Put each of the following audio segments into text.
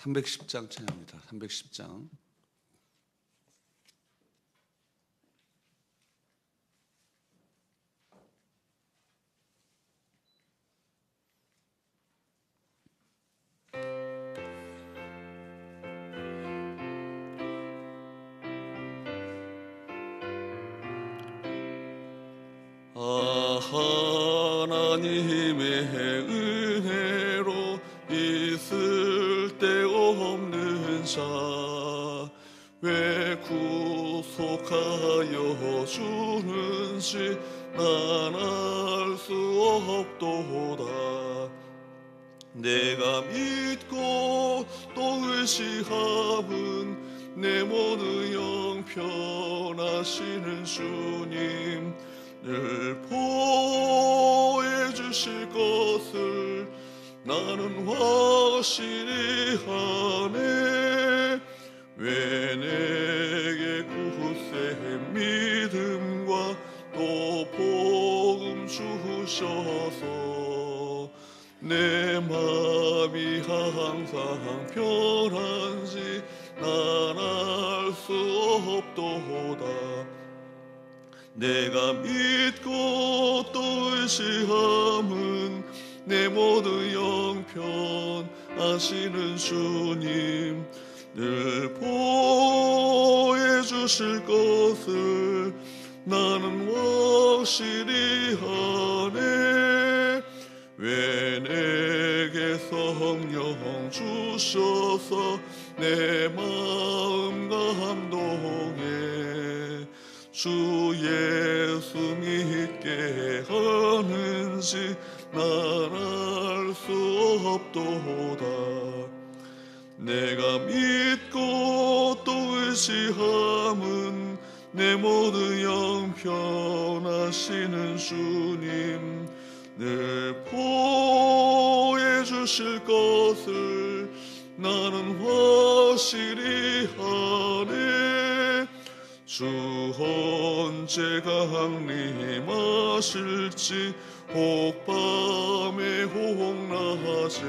310장 찬양합니다. 310장. 아 하나님의 자 왜 구속하여 주는지 난 알 수 없도다. 내가 믿고 또 의지함은 내 모든 영편하시는 주님 늘 보여주실 것을 나는 확실히 하네 왜 내게 구세 믿음과 또 복음 주셔서 내 마음이 항상 편한지 난 알 수 없도다. 내가 믿고 또 의지함은 내 모든 영편 아시는 주님 늘 보여주실 것을 나는 확실히 하네. 왜 내게 성령 주셔서 내 마음 감동해 주 예수 믿게 하는지 난 알 수 없도다 내가 믿고 또 의지함은 내 모든 영편하시는 주님. 늘 보여 주실 것을 나는 확실히 하네. 주 언제 강림하실지 혹밤에 혹낮에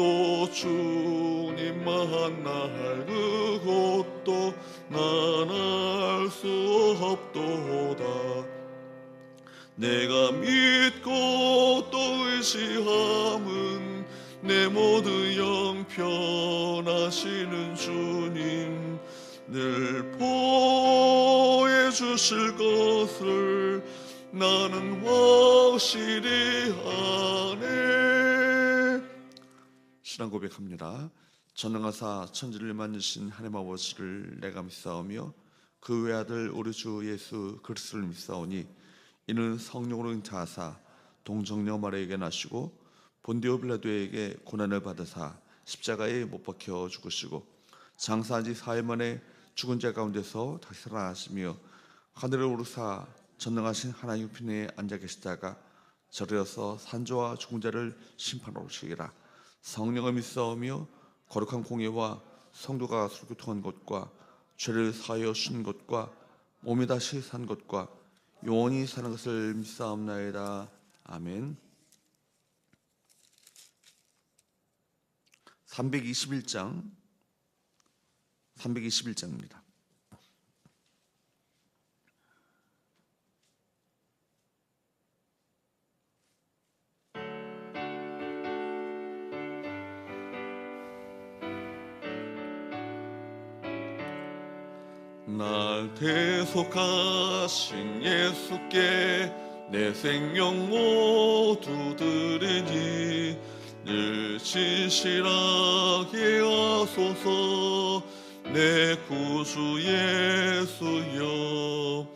또 주님 만날 그곳도 난 알 수 없도다. 내가 믿고 또 의지함은 내 모든 영편하시는 주님 늘 보여주실 것을 나는 확실히 하네 신앙 고백합니다. 전능하사 천지를 만드신 하나님 아버지를 내가 믿사오며 그 외아들 우리 주 예수 그리스도를 믿사오니 이는 성령으로 인자하사 동정녀 마리에게 나시고 본디오 빌라도에게 고난을 받으사 십자가에 못 박혀 죽으시고 장사한 지 사일 만에 죽은 자 가운데서 다시 살아나시며 하늘을 오르사 전능하신 하나님 편에 앉아 계시다가 저리어서 산조와 죽은 자를 심판하러 오시리라 성령을 믿사오며 거룩한 공예와 성도가 술교통한 것과 죄를 사하여 신 것과 몸이 다시 산 것과 영원히 사는 것을 믿사옵나이다. 아멘. 321장 321장입니다. 날 대속하신 예수께 내 생명 모두 드리니 늘 진실하게 하소서. 내 구주 예수여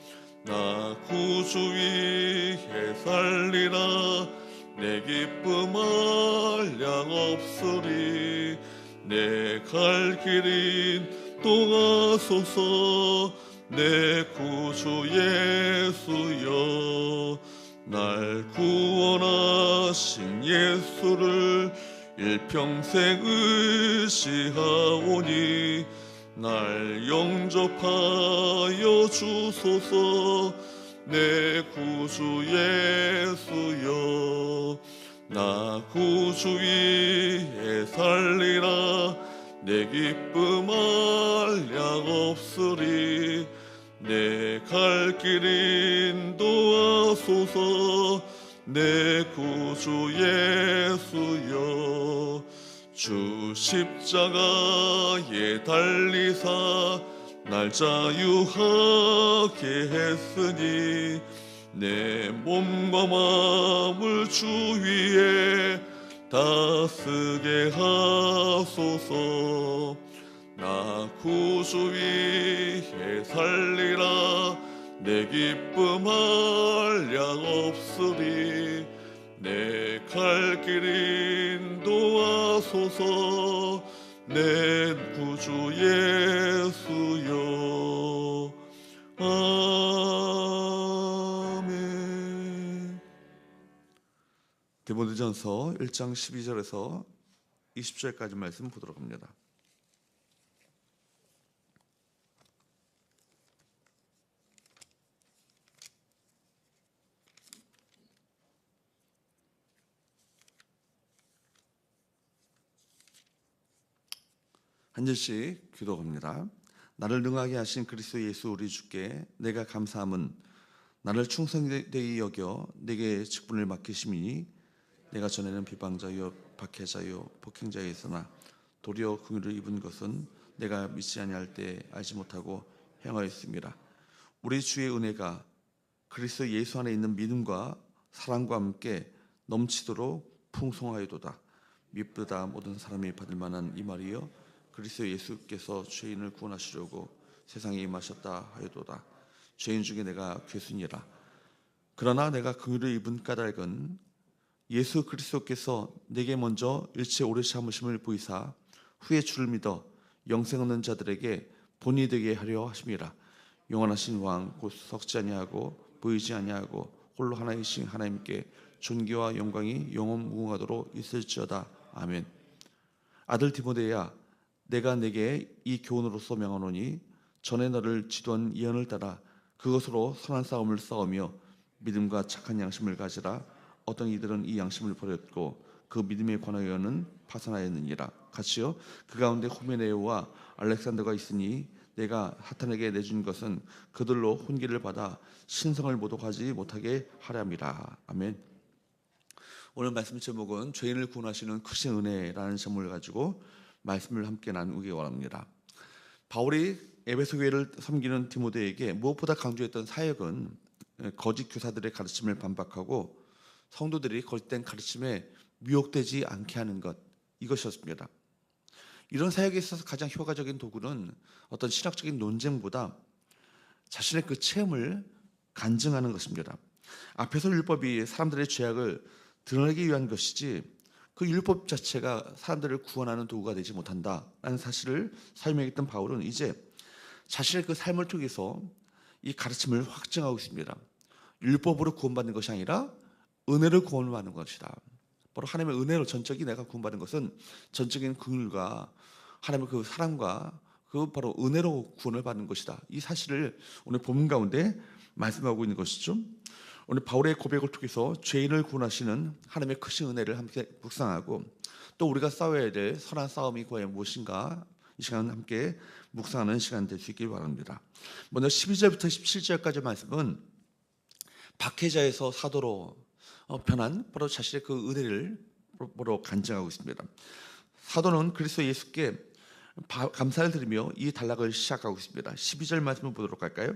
나 구주 위에 살리라. 내 기쁨 한량 없으리 내 갈 길인 동하소서 내 구주 예수여. 날 구원하신 예수를 일평생 의지하오니 날 영접하여 주소서 내 구주 예수여 나 구주 위에 살리라. 내 기쁨 알량 없으리. 내 갈 길 인도하소서. 내 구주 예수여. 주 십자가에 달리사. 날 자유하게 했으니 내 몸과 마음을 주 위에 다 쓰게 하소서. 나 구주 위에 살리라. 내 기쁨 한량 없으리. 내 갈 길 인도하소서. 내 구주 예수여. 아 디모데전서 1장 12절에서 20절까지 말씀 보도록 합니다. 한 절씩 기도합니다. 나를 능하게 하신 그리스도 예수 우리 주께 내가 감사함은 나를 충성되이 여겨 내게 직분을 맡기심이니 내가 전에는 비방자요 박해자요 폭행자였으나 도리어 긍휼을 입은 것은 내가 믿지 아니할 때 알지 못하고 행하였습니다. 우리 주의 은혜가 그리스도 예수 안에 있는 믿음과 사랑과 함께 넘치도록 풍성하여도다. 믿보다 모든 사람이 받을 만한 이 말이요 그리스도 예수께서 죄인을 구원하시려고 세상에 임하셨다 하여도다. 죄인 중에 내가 괴순이라. 그러나 내가 긍휼을 입은 까닭은 예수 그리스도께서 내게 먼저 일체 오래 참으심을 보이사 후에 주를 믿어 영생 없는 자들에게 본이 되게 하려 하심이라. 영원하신 왕곧 석지 아니하고 보이지 아니하고 홀로 하나이신 하나님께 존귀와 영광이 영원 무궁하도록 있을지어다. 아멘. 아들 디모데야 내가 내게 이 교훈으로서 명하노니 전에 너를 지도한 예언을 따라 그것으로 선한 싸움을 싸우며 믿음과 착한 양심을 가지라 어떤 이들은 이 양심을 버렸고 그 믿음에 관하여는 파산하였느니라. 같이요 그 가운데 호메네오와 알렉산더가 있으니 내가 하탄에게 내준 것은 그들로 훈계를 받아 신성을 모독하지 못하게 하렴이라. 아멘. 오늘 말씀 제목은 죄인을 구원하시는 크신 은혜라는 제목을 가지고 말씀을 함께 나누기 원합니다. 바울이 에베소 교회를 섬기는 디모데에게 무엇보다 강조했던 사역은 거짓 교사들의 가르침을 반박하고 성도들이 거짓된 가르침에 미혹되지 않게 하는 것 이것이었습니다. 이런 사역에 있어서 가장 효과적인 도구는 어떤 신학적인 논쟁보다 자신의 그 체험을 간증하는 것입니다. 앞에서 율법이 사람들의 죄악을 드러내기 위한 것이지 그 율법 자체가 사람들을 구원하는 도구가 되지 못한다라는 사실을 설명했던 바울은 이제 자신의 그 삶을 통해서 이 가르침을 확증하고 있습니다. 율법으로 구원받는 것이 아니라 은혜로 구원받는 것이다. 바로 하나님의 은혜로 전적인 내가 구원받는 것은 전적인 긍휼과 하나님의 그 사랑과 그 바로 은혜로 구원을 받는 것이다. 이 사실을 오늘 본문 가운데 말씀하고 있는 것이죠. 오늘 바울의 고백을 통해서 죄인을 구원하시는 하나님의 크신 은혜를 함께 묵상하고 또 우리가 싸워야 될 선한 싸움이 과연 무엇인가 이 시간 함께 묵상하는 시간 될 수 있길 바랍니다. 먼저 12절부터 17절까지 말씀은 박해자에서 사도로 어, 변한 바로 자신의 그 은혜를 보러 간증하고 있습니다. 사도는 그리스도 예수께 감사를 드리며 이 단락을 시작하고 있습니다. 12절 말씀을 보도록 할까요?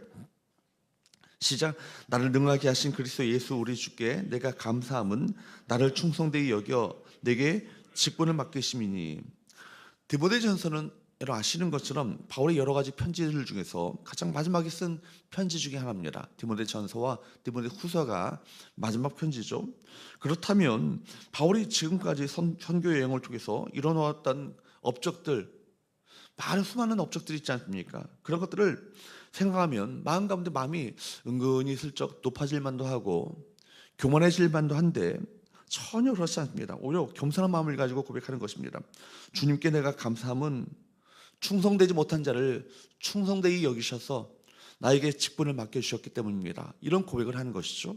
시작 나를 능하게 하신 그리스도 예수 우리 주께 내가 감사함은 나를 충성되이 여겨 내게 직분을 맡기심이니 디모데전서는 여러분 아시는 것처럼 바울의 여러 가지 편지들 중에서 가장 마지막에 쓴 편지 중에 하나입니다. 디모데 전서와 디모데 후서가 마지막 편지죠. 그렇다면 바울이 지금까지 선, 선교 여행을 통해서 이뤄놓았던 업적들 많은 수많은 업적들이 있지 않습니까? 그런 것들을 생각하면 마음 가운데 마음이 은근히 슬쩍 높아질 만도 하고 교만해질 만도 한데 전혀 그렇지 않습니다. 오히려 겸손한 마음을 가지고 고백하는 것입니다. 주님께 내가 감사함은 충성되지 못한 자를 충성되이 여기셔서 나에게 직분을 맡겨주셨기 때문입니다. 이런 고백을 하는 것이죠.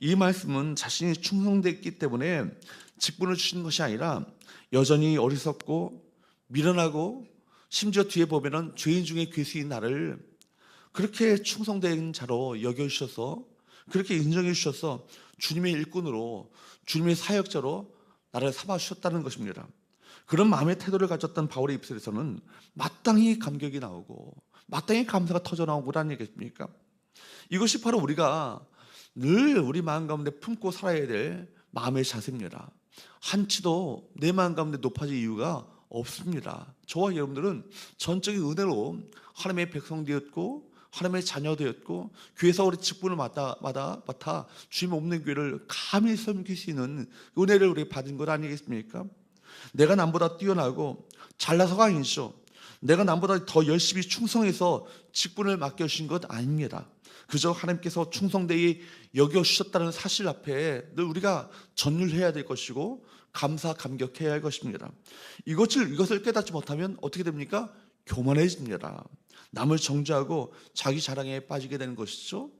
이 말씀은 자신이 충성됐기 때문에 직분을 주신 것이 아니라 여전히 어리석고 미련하고 심지어 뒤에 보면은 죄인 중에 괴수인 나를 그렇게 충성된 자로 여겨주셔서 그렇게 인정해 주셔서 주님의 일꾼으로 주님의 사역자로 나를 삼아 주셨다는 것입니다. 그런 마음의 태도를 가졌던 바울의 입술에서는 마땅히 감격이 나오고 마땅히 감사가 터져 나오고라는 얘기입니까? 이것이 바로 우리가 늘 우리 마음 가운데 품고 살아야 될 마음의 자세입니다. 한치도 내 마음 가운데 높아질 이유가 없습니다. 저와 여러분들은 전적인 은혜로 하나님의 백성 되었고 하나님의 자녀 되었고 교회에서 우리 직분을 맡아, 맡아, 맡아 주님 없는 교회를 감히 섬길 수 있는 은혜를 우리 받은 것 아니겠습니까? 내가 남보다 뛰어나고 잘나서가 아니죠. 내가 남보다 더 열심히 충성해서 직분을 맡겨주신 것 아닙니다. 그저 하나님께서 충성되이 여겨주셨다는 사실 앞에 늘 우리가 전율해야 될 것이고 감사 감격해야 할 것입니다. 이것을 이것을 깨닫지 못하면 어떻게 됩니까? 교만해집니다. 남을 정죄하고 자기 자랑에 빠지게 되는 것이죠.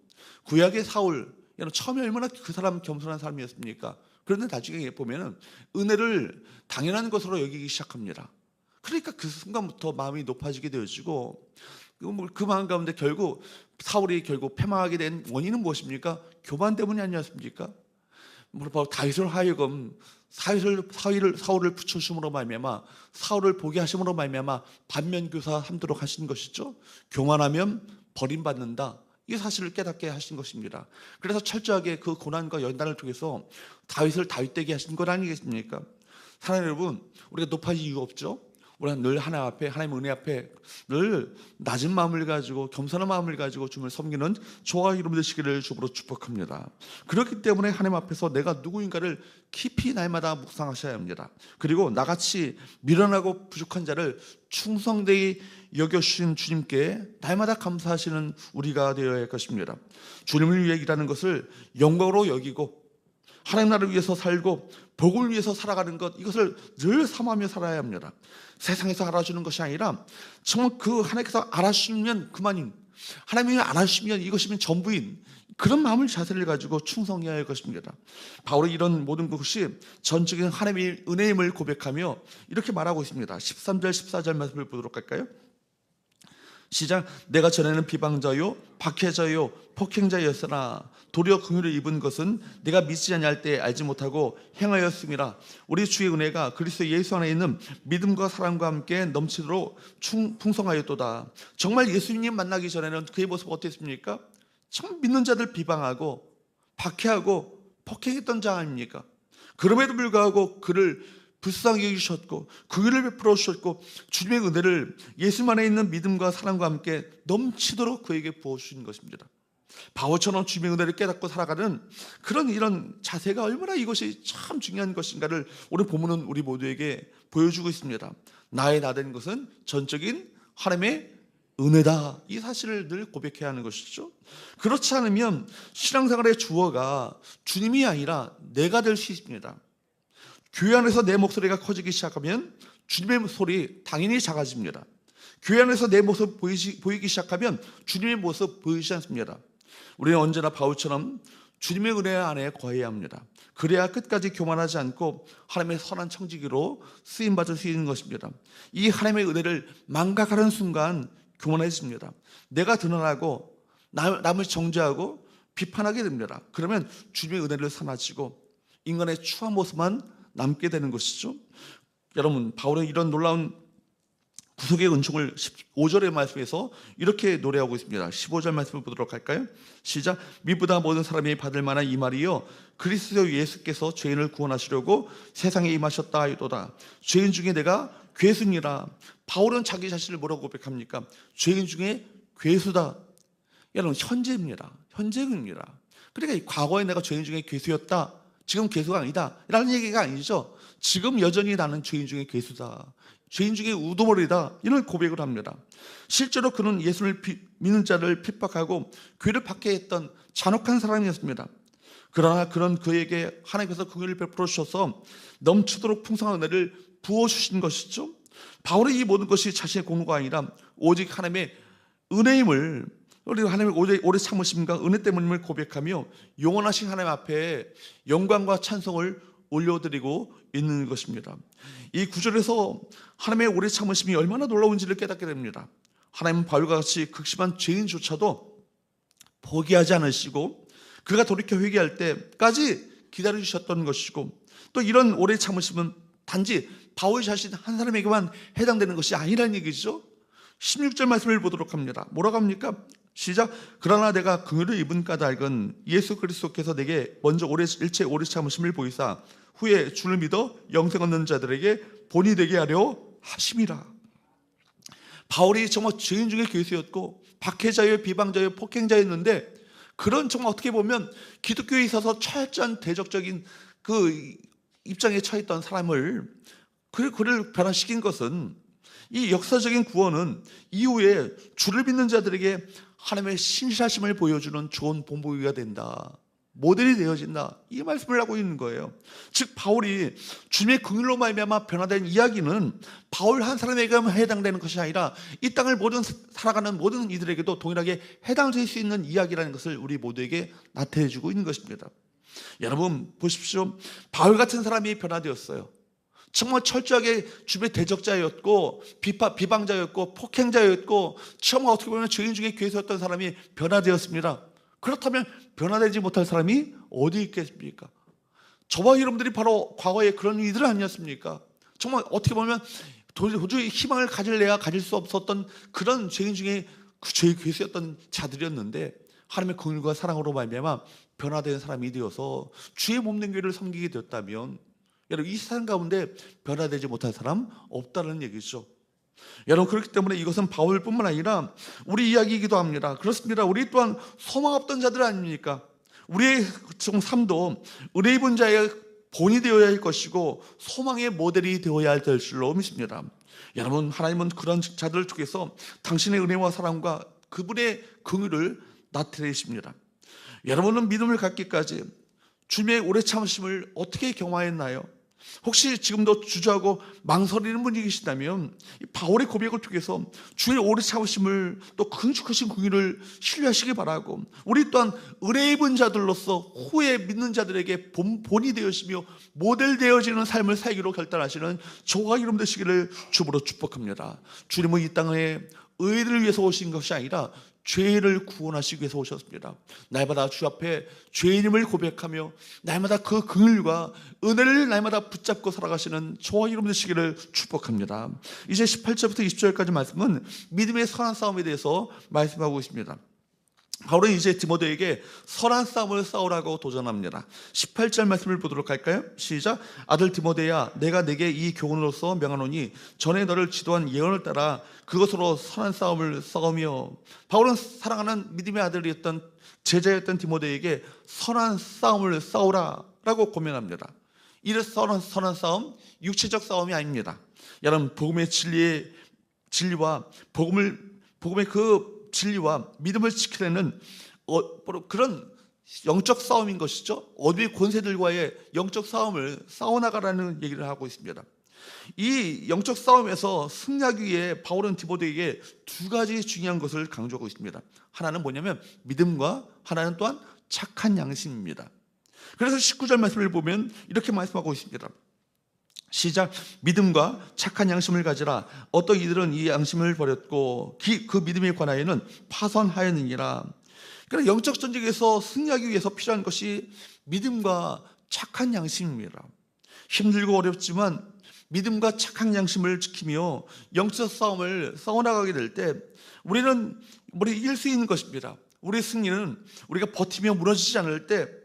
구약의 사울, 처음에 얼마나 그 사람 겸손한 사람이었습니까? 그런데 나중에 보면은 은혜를 당연한 것으로 여기기 시작합니다. 그러니까 그 순간부터 마음이 높아지게 되어지고 그 뭐, 그 마음 가운데 결국 사울이 결국 패망하게 된 원인은 무엇입니까? 교만 때문이 아니었습니까? 뭐 바로 다윗을 하여금 사울을 사울을 사울을 붙여심으로 말미암아 사울을 보게 하심으로 말미암아 반면 교사함도록 하신 것이죠. 교만하면 버림받는다. 이 사실을 깨닫게 하신 것입니다. 그래서 철저하게 그 고난과 연단을 통해서 다윗을 다윗되게 하신 것 아니겠습니까? 사랑하는 여러분, 우리가 높아질 이유 없죠? 우리가 늘 하나님 앞에 하나님 은혜 앞에 늘 낮은 마음을 가지고 겸손한 마음을 가지고 주님을 섬기는 저와 여러분 되시기를 주으로 축복합니다. 그렇기 때문에 하나님 앞에서 내가 누구인가를 깊이 날마다 묵상하셔야 합니다. 그리고 나같이 미련하고 부족한 자를 충성되이 여겨주신 주님께 날마다 감사하시는 우리가 되어야 할 것입니다. 주님을 위해 일하는 것을 영광으로 여기고 하나님 나라를 위해서 살고 복을 위해서 살아가는 것 이것을 늘 삼하며 살아야 합니다. 세상에서 알아주는 것이 아니라 정말 그 하나님께서 알아주시면 그만인 하나님이 알아주시면 이것이면 전부인 그런 마음을 자세를 가지고 충성해야 할 것입니다. 바울이 이런 모든 것이 전적인 하나님의 은혜임을 고백하며 이렇게 말하고 있습니다. 13절 14절 말씀을 보도록 할까요? 시작 내가 전에는 비방자요 박해자요 폭행자였으나 도리어 긍휼을 입은 것은 내가 믿지 아니할 때 알지 못하고 행하였음이라 우리 주의 은혜가 그리스도 예수 안에 있는 믿음과 사랑과 함께 넘치도록 충, 풍성하였도다 정말 예수님 만나기 전에는 그의 모습 어땠습니까? 참 믿는 자들 비방하고 박해하고 폭행했던 자 아닙니까? 그럼에도 불구하고 그를 불쌍히 여기셨고 그 일을 베풀어 주셨고 주님의 은혜를 예수 안에 있는 믿음과 사랑과 함께 넘치도록 그에게 부어 주신 것입니다. 바울처럼 주님의 은혜를 깨닫고 살아가는 그런 이런 자세가 얼마나 이것이 참 중요한 것인가를 오늘 본문은 우리 모두에게 보여주고 있습니다. 나의 나된 것은 전적인 하나님의 은혜다. 이 사실을 늘 고백해야 하는 것이죠. 그렇지 않으면 신앙생활의 주어가 주님이 아니라 내가 될 수 있습니다. 교회 안에서 내 목소리가 커지기 시작하면 주님의 소리 당연히 작아집니다. 교회 안에서 내 모습 보이시, 보이기 시작하면 주님의 모습 보이지 않습니다. 우리는 언제나 바울처럼 주님의 은혜 안에 거해야 합니다. 그래야 끝까지 교만하지 않고 하나님의 선한 청지기로 쓰임 받을 수 있는 것입니다. 이 하나님의 은혜를 망각하는 순간 교만해집니다. 내가 드러나고 남을 정죄하고 비판하게 됩니다. 그러면 주님의 은혜를 사라지고 인간의 추한 모습만 남게 되는 것이죠. 여러분 바울은 이런 놀라운 구속의 은총을 15절의 말씀에서 이렇게 노래하고 있습니다. 15절 말씀을 보도록 할까요? 시작. 미보다 모든 사람이 받을 만한 이 말이요. 그리스도 예수께서 죄인을 구원하시려고 세상에 임하셨다 하도다. 죄인 중에 내가 괴수니라. 바울은 자기 자신을 뭐라고 고백합니까? 죄인 중에 괴수다. 여러분 현재입니다. 현재입니다. 그러니까 과거에 내가 죄인 중에 괴수였다. 지금 괴수가 아니다. 라는 얘기가 아니죠. 지금 여전히 나는 죄인 중에 괴수다. 죄인 중에 우두머리다. 이런 고백을 합니다. 실제로 그는 예수를 믿는 자를 핍박하고 괴를 받게 했던 잔혹한 사람이었습니다. 그러나 그런 그에게 하나님께서 긍휼을 베풀어 주셔서 넘치도록 풍성한 은혜를 부어 주신 것이죠. 바울의 이 모든 것이 자신의 공로가 아니라 오직 하나님의 은혜임을 우리 하나님의 오래, 오래 참으심과 은혜 때문임을 고백하며 영원하신 하나님 앞에 영광과 찬송을 올려드리고 있는 것입니다. 이 구절에서 하나님의 오래 참으심이 얼마나 놀라운지를 깨닫게 됩니다. 하나님은 바울과 같이 극심한 죄인조차도 포기하지 않으시고 그가 돌이켜 회개할 때까지 기다려 주셨던 것이고 또 이런 오래 참으심은 단지 바울 자신 한 사람에게만 해당되는 것이 아니라는 얘기죠. 16절 말씀을 보도록 합니다. 뭐라고 합니까? 시작. 그러나 내가 긍휼을 입은 까닭은 예수 그리스도께서 내게 먼저 오래 일체 오래 참으심을 보이사 후에 주를 믿어 영생 얻는 자들에게 본이 되게 하려 하심이라. 바울이 정말 죄인 중에 괴수였고 박해자여 비방자여 폭행자였는데 그런 정말 어떻게 보면 기독교에 있어서 철저한 대적적인 그 입장에 처했던 사람을 그 그를 변화시킨 것은 이 역사적인 구원은 이후에 주를 믿는 자들에게 하나님의 신실하심을 보여주는 좋은 본보기가 된다. 모델이 되어진다. 이 말씀을 하고 있는 거예요. 즉 바울이 주님의 긍휼로 말미암아 변화된 이야기는 바울 한 사람에게만 해당되는 것이 아니라 이 땅을 모든 살아가는 모든 이들에게도 동일하게 해당될 수 있는 이야기라는 것을 우리 모두에게 나타내 주고 있는 것입니다. 여러분 보십시오. 바울 같은 사람이 변화되었어요. 정말 철저하게 주변 대적자였고 비파, 비방자였고 폭행자였고 정말 어떻게 보면 죄인 중에 괴수였던 사람이 변화되었습니다. 그렇다면 변화되지 못할 사람이 어디 있겠습니까? 저와 여러분들이 바로 과거에 그런 이들 아니었습니까? 정말 어떻게 보면 도저히 희망을 가질래야 가질 수 없었던 그런 죄인 중에 그 죄의 괴수였던 자들이었는데 하나님의 긍휼과 사랑으로 말미암아 변화된 사람이 되어서 주의 몸된 교회를 섬기게 되었다면 여러분 이 세상 가운데 변화되지 못할 사람 없다는 얘기죠. 여러분 그렇기 때문에 이것은 바울뿐만 아니라 우리 이야기이기도 합니다. 그렇습니다. 우리 또한 소망 없던 자들 아닙니까? 우리의 삶도 은혜 입은 자의 본이 되어야 할 것이고 소망의 모델이 되어야 할 줄로 믿습니다. 여러분 하나님은 그런 자들을 통해서 당신의 은혜와 사랑과 그분의 긍휼을 나타내십니다. 여러분은 믿음을 갖기까지 주님의 오래 참으심을 어떻게 경화했나요? 혹시 지금도 주저하고 망설이는 분이 계시다면 바울의 고백을 통해서 주의 오래 참으심을 또 긍축하신 궁의를 신뢰하시기 바라고 우리 또한 은혜 입은 자들로서 후에 믿는 자들에게 본, 본이 되어지며 모델 되어지는 삶을 살기로 결단하시는 저와 이름 되시기를 주으로 축복합니다. 주님은 이 땅에 의를 위해서 오신 것이 아니라 죄를 구원하시기 위해서 오셨습니다. 날마다 주 앞에 죄인임을 고백하며 날마다 그 긍휼과 은혜를 날마다 붙잡고 살아가시는 저와 여러분 되시기를 축복합니다. 이제 18절부터 20절까지 말씀은 믿음의 선한 싸움에 대해서 말씀하고 있습니다. 바울은 이제 디모데에게 선한 싸움을 싸우라고 도전합니다. 18절 말씀을 보도록 할까요? 시작. 아들 디모데야, 내가 내게 이 교훈으로서 명하노니 전에 너를 지도한 예언을 따라 그것으로 선한 싸움을 싸우며 바울은 사랑하는 믿음의 아들이었던 제자였던 디모데에게 선한 싸움을 싸우라라고 고면합니다. 이를 선한 선한 싸움, 육체적 싸움이 아닙니다. 여러분 복음의 진리의 진리와 복음을 복음의 그 진리와 믿음을 지키려는 어, 그런 영적 싸움인 것이죠. 어둠의 권세들과의 영적 싸움을 싸워나가라는 얘기를 하고 있습니다. 이 영적 싸움에서 승리하기 위해 바울은 디모데에게 두 가지 중요한 것을 강조하고 있습니다. 하나는 뭐냐면 믿음과 하나는 또한 착한 양심입니다. 그래서 19절 말씀을 보면 이렇게 말씀하고 있습니다. 시작. 믿음과 착한 양심을 가지라. 어떤 이들은 이 양심을 버렸고 그 믿음에 관하여는 파선하였느니라. 그러니까 영적 전쟁에서 승리하기 위해서 필요한 것이 믿음과 착한 양심입니다. 힘들고 어렵지만 믿음과 착한 양심을 지키며 영적 싸움을 싸워나가게 될 때 우리는 우리 이길 수 있는 것입니다. 우리의 승리는 우리가 버티며 무너지지 않을 때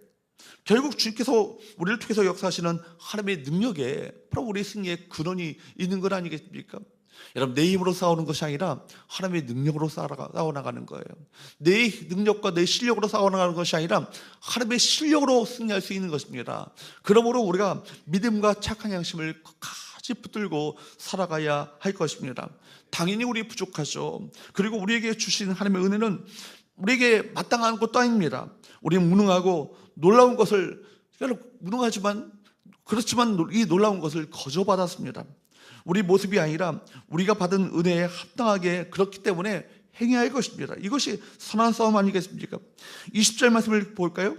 결국 주님께서 우리를 통해서 역사하시는 하나님의 능력에 바로 우리의 승리의 근원이 있는 것 아니겠습니까? 여러분 내 힘으로 싸우는 것이 아니라 하나님의 능력으로 싸워나가는 거예요. 내 능력과 내 실력으로 싸워나가는 것이 아니라 하나님의 실력으로 승리할 수 있는 것입니다. 그러므로 우리가 믿음과 착한 양심을 끝까지 붙들고 살아가야 할 것입니다. 당연히 우리 부족하죠. 그리고 우리에게 주신 하나님의 은혜는 우리에게 마땅한 것도 아닙니다. 우리는 무능하고 놀라운 것을 무능하지만 그렇지만 이 놀라운 것을 거저 받았습니다. 우리 모습이 아니라 우리가 받은 은혜에 합당하게 그렇기 때문에 행해야 할 것입니다. 이것이 선한 싸움 아니겠습니까? 20절 말씀을 볼까요?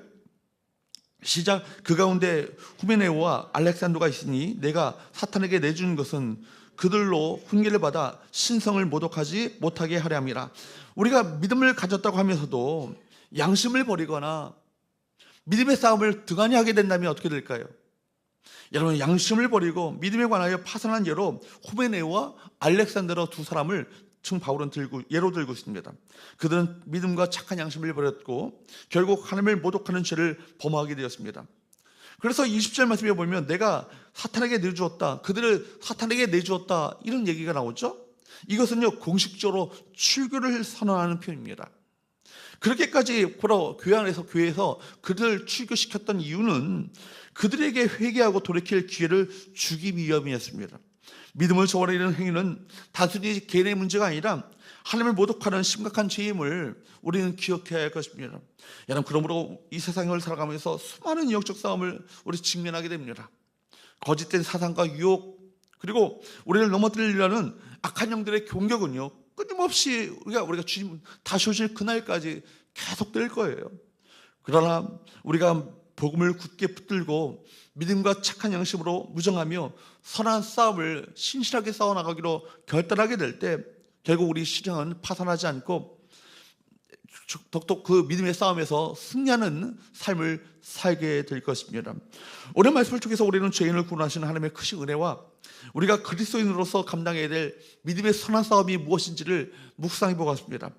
시작 그 가운데 후메네오와 알렉산더가 있으니 내가 사탄에게 내주는 것은 그들로 훈계를 받아 신성을 모독하지 못하게 하려 함이라. 우리가 믿음을 가졌다고 하면서도 양심을 버리거나 믿음의 싸움을 등한히 하게 된다면 어떻게 될까요? 여러분 양심을 버리고 믿음에 관하여 파산한 예로 후메네오와 알렉산더러 두 사람을 지금 바울은 들고 예로 들고 있습니다. 그들은 믿음과 착한 양심을 버렸고 결국 하나님을 모독하는 죄를 범하게 되었습니다. 그래서 20절 말씀에 보면 내가 사탄에게 내주었다. 그들을 사탄에게 내주었다. 이런 얘기가 나오죠. 이것은요 공식적으로 출교를 선언하는 표현입니다. 그렇게까지 교회 안에서 교회에서 그들을 출교시켰던 이유는 그들에게 회개하고 돌이킬 기회를 주기 위함이었습니다. 믿음을 저버리는 행위는 단순히 개인의 문제가 아니라 하나님을 모독하는 심각한 죄임을 우리는 기억해야 할 것입니다. 여러분 그러므로 이 세상을 살아가면서 수많은 영적 싸움을 우리 직면하게 됩니다. 거짓된 사상과 유혹 그리고 우리를 넘어뜨리려는 악한 영들의 공격은요 끊임없이 우리가 우리가 주님 다시 오실 그날까지 계속될 거예요. 그러나 우리가 복음을 굳게 붙들고 믿음과 착한 양심으로 무정하며 선한 싸움을 신실하게 싸워 나가기로 결단하게 될 때 결국 우리 신앙은 파산하지 않고 독독 그 믿음의 싸움에서 승리하는 삶을 살게 될 것입니다. 오늘 말씀을 통해서 우리는 죄인을 구원하시는 하나님의 크신 은혜와 우리가 그리스도인으로서 감당해야 될 믿음의 선한 싸움이 무엇인지를 묵상해 보겠습니다.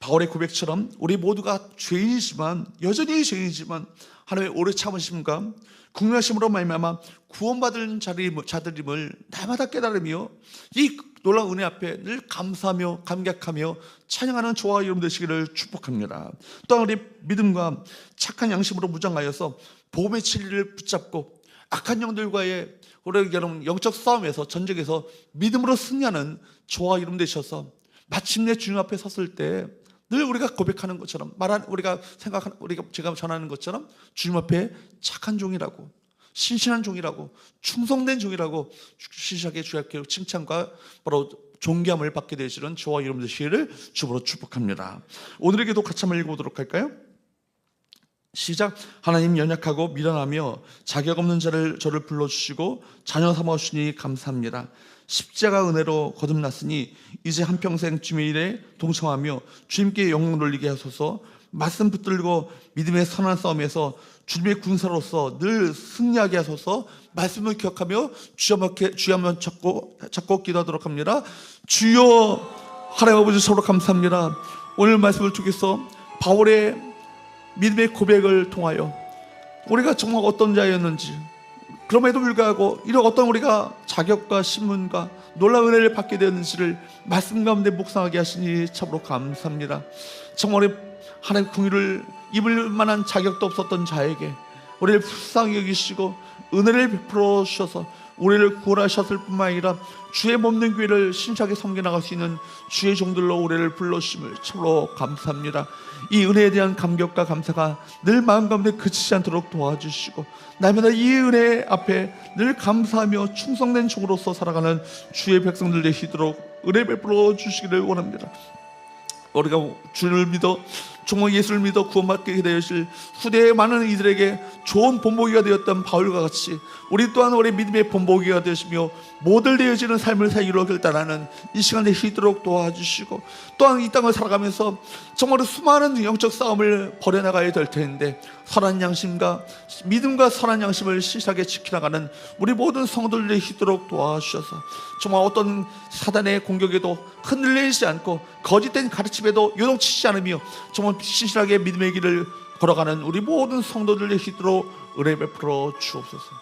바울의 고백처럼 우리 모두가 죄인이지만 여전히 죄인이지만 하나님의 오래 참으심과 국명하심으로 말미암아 구원받은 자들임- 자들임을 날마다 깨달으며 이 놀라운 은혜 앞에 늘 감사하며 감격하며 찬양하는 저와 여러분 되시기를 축복합니다. 또한 우리 믿음과 착한 양심으로 무장하여서 복음의 진리를 붙잡고 악한 영들과의 우리 여러분 영적 싸움에서 전쟁에서 믿음으로 승리하는 저와 여러분 되셔서 마침내 주님 앞에 섰을 때 늘 우리가 고백하는 것처럼 말한 우리가 생각하는 우리가 제가 전하는 것처럼 주님 앞에 착한 종이라고 신실한 종이라고 충성된 종이라고 시시하게 주님께 칭찬과 바로 존귀함을 받게 되시는 저와 여러분 되시기를 주으로 축복합니다. 오늘의 기도 같이 한번 읽어보도록 할까요? 시작 하나님 연약하고 미련하며 자격 없는 자를 저를 불러주시고 자녀 삼아 주시니 감사합니다. 십자가 은혜로 거듭났으니 이제 한평생 주님의 일에 동참하며 주님께 영광 돌리게 하소서 말씀 붙들고 믿음의 선한 싸움에서 주님의 군사로서 늘 승리하게 하소서 말씀을 기억하며 주여만 주여만 찾고 찾고 기도하도록 합니다. 주여 하나님 아버지 서로 감사합니다. 오늘 말씀을 통해서 바울의 믿음의 고백을 통하여 우리가 정말 어떤 자였는지 그럼에도 불구하고 이런 어떤 우리가 자격과 신문과 놀라운 은혜를 받게 되었는지를 말씀 가운데 묵상하게 하시니 참으로 감사합니다. 정말 하나님 긍휼을 입을 만한 자격도 없었던 자에게 우리를 불쌍히 여기시고 은혜를 베풀어 주셔서 우리를 구원하셨을 뿐만 아니라 주의 몸된 교회를 신실하게 섬겨 나갈 수 있는 주의 종들로 우리를 불러주심을 참으로 감사합니다. 이 은혜에 대한 감격과 감사가 늘 마음 가운데 그치지 않도록 도와주시고 날마다 이 은혜 앞에 늘 감사하며 충성된 종으로서 살아가는 주의 백성들 되시도록 은혜 베풀어 주시기를 원합니다. 우리가 주를 믿어 정말 예수를 믿어 구원받게 되실 후대의 많은 이들에게 좋은 본보기가 되었던 바울과 같이 우리 또한 우리 믿음의 본보기가 되시며 모델 되어지는 삶을 살기로 결단하는 이 시간 되시도록 도와주시고 또한 이 땅을 살아가면서 정말 수많은 영적 싸움을 벌여나가야 될 텐데 선한 양심과 믿음과 선한 양심을 시시하게 지켜나가는 우리 모든 성도들 되시도록 도와주셔서 정말 어떤 사단의 공격에도 흔들리지 않고 거짓된 가르침에도 요동치지 않으며 정말 신실하게 믿음의 길을 걸어가는 우리 모든 성도들 되시도록 은혜 베풀어 주옵소서.